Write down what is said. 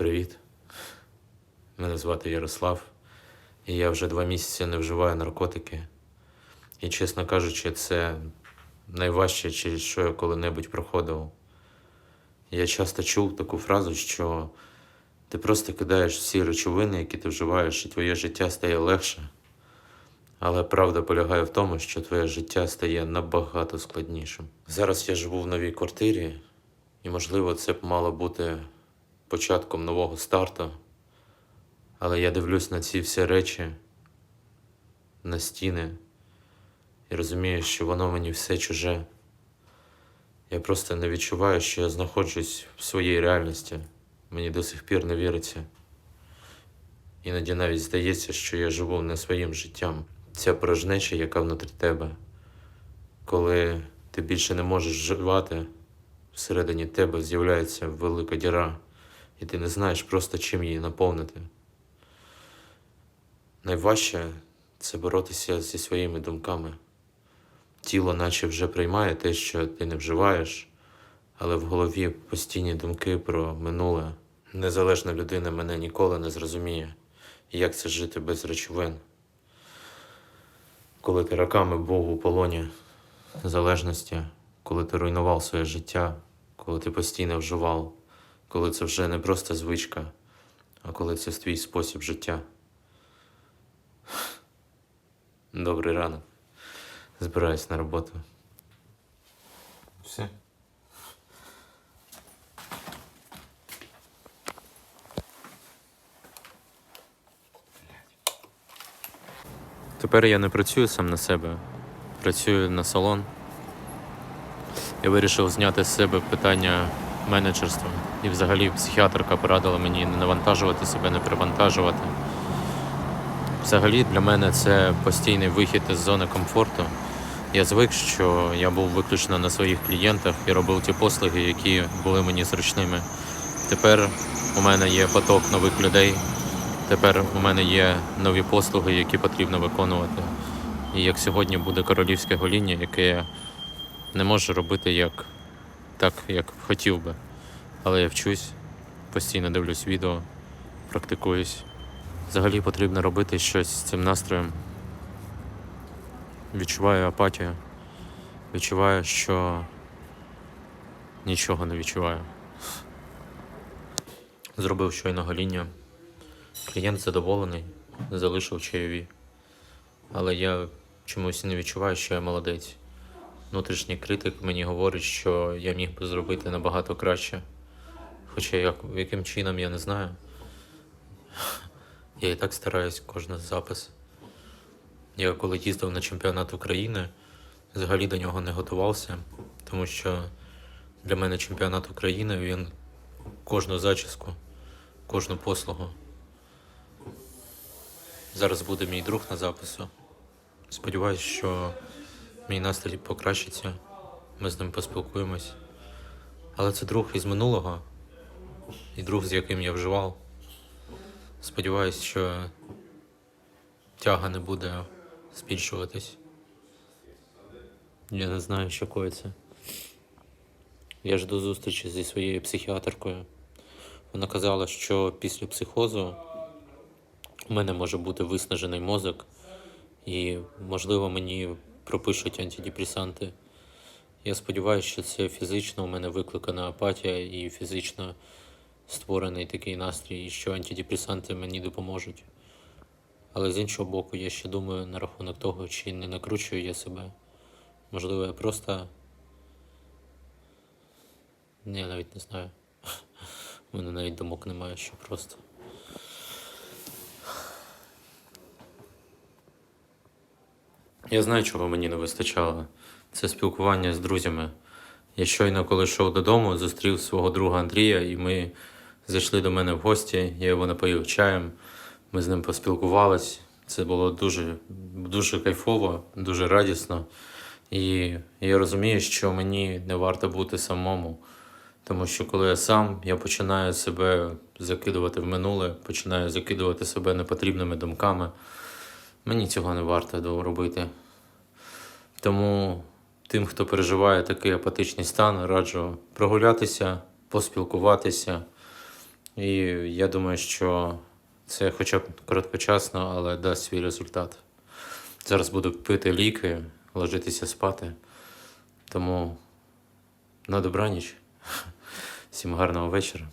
Привіт. Мене звати Ярослав, і я вже два місяці не вживаю наркотики. І, чесно кажучи, це найважче, через що я коли-небудь проходив. Я часто чув таку фразу, що ти просто кидаєш всі речовини, які ти вживаєш, і твоє життя стає легше. Але правда полягає в тому, що твоє життя стає набагато складнішим. Зараз я живу в новій квартирі, і, можливо, це б мало бути початком нового старту. Але я дивлюсь на ці всі речі, на стіни, і розумію, що воно мені все чуже. Я просто не відчуваю, що я знаходжусь в своїй реальності. Мені до сих пір не віриться. Іноді навіть здається, що я живу не своїм життям. Ця порожнеча, яка внутрі тебе, коли ти більше не можеш вживати, всередині тебе з'являється велика діра, і ти не знаєш просто чим її наповнити. Найважче це боротися зі своїми думками. Тіло наче вже приймає те, що ти не вживаєш, але в голові постійні думки про минуле. Незалежна людина мене ніколи не зрозуміє, як це жити без речовин. Коли ти роками був у полоні залежності, коли ти руйнував своє життя, коли ти постійно вживав, коли це вже не просто звичка, а коли це твій спосіб життя. Добрий ранок. Збираюсь на роботу. Все. Тепер я не працюю сам на себе, працюю на салон. Я вирішив зняти з себе питання менеджерства. І взагалі психіатрка порадила мені не навантажувати себе, не перевантажувати. Взагалі для мене це постійний вихід із зони комфорту. Я звик, що я був виключно на своїх клієнтах і робив ті послуги, які були мені зручними. Тепер у мене є поток нових людей. Тепер у мене є нові послуги, які потрібно виконувати. І як сьогодні буде королівське гоління, яке я не можу робити як, так, як хотів би. Але я вчусь, постійно дивлюсь відео, практикуюсь. Взагалі потрібно робити щось з цим настроєм. Відчуваю апатію. Відчуваю, що нічого не відчуваю. Зробив щойно гоління. Клієнт задоволений, залишив чайові. Але я чомусь не відчуваю, що я молодець. Внутрішній критик мені говорить, що я міг би зробити набагато краще. Хоча як, яким чином я не знаю. Я і так стараюсь кожен запис. Я коли їздив на чемпіонат України, взагалі до нього не готувався, тому що для мене чемпіонат України він кожну зачіску, кожну послугу. Зараз буде мій друг на запису. Сподіваюсь, що мій настрій покращиться, ми з ним поспілкуємось. Але це друг із минулого і друг, з яким я вживав. Сподіваюсь, що тяга не буде збільшуватись. Я не знаю, що коїться. Я жду зустрічі зі своєю психіатркою. Вона казала, що після психозу у мене може бути виснажений мозок, і, можливо, мені пропишуть антидепресанти. Я сподіваюся, що це фізично у мене викликана апатія і фізично створений такий настрій, що антидепресанти мені допоможуть. Але з іншого боку, я ще думаю на рахунок того, чи не накручую я себе. Можливо, я просто. Ні, навіть не знаю. У мене навіть думок немає, що просто. Я знаю, чого мені не вистачало. Це спілкування з друзями. Я щойно, коли йшов додому, зустрів свого друга Андрія, і ми зайшли до мене в гості. Я його напоїв чаєм. Ми з ним поспілкувались. Це було дуже, дуже кайфово, дуже радісно. І я розумію, що мені не варто бути самому. Тому що коли я сам, я починаю себе закидувати в минуле, починаю закидувати себе непотрібними думками. Мені цього не варто робити. Тому тим, хто переживає такий апатичний стан, раджу прогулятися, поспілкуватися І я думаю, що це хоча б короткочасно, але дасть свій результат. Зараз буду пити ліки, ложитися спати. Тому на добраніч. Всім гарного вечора.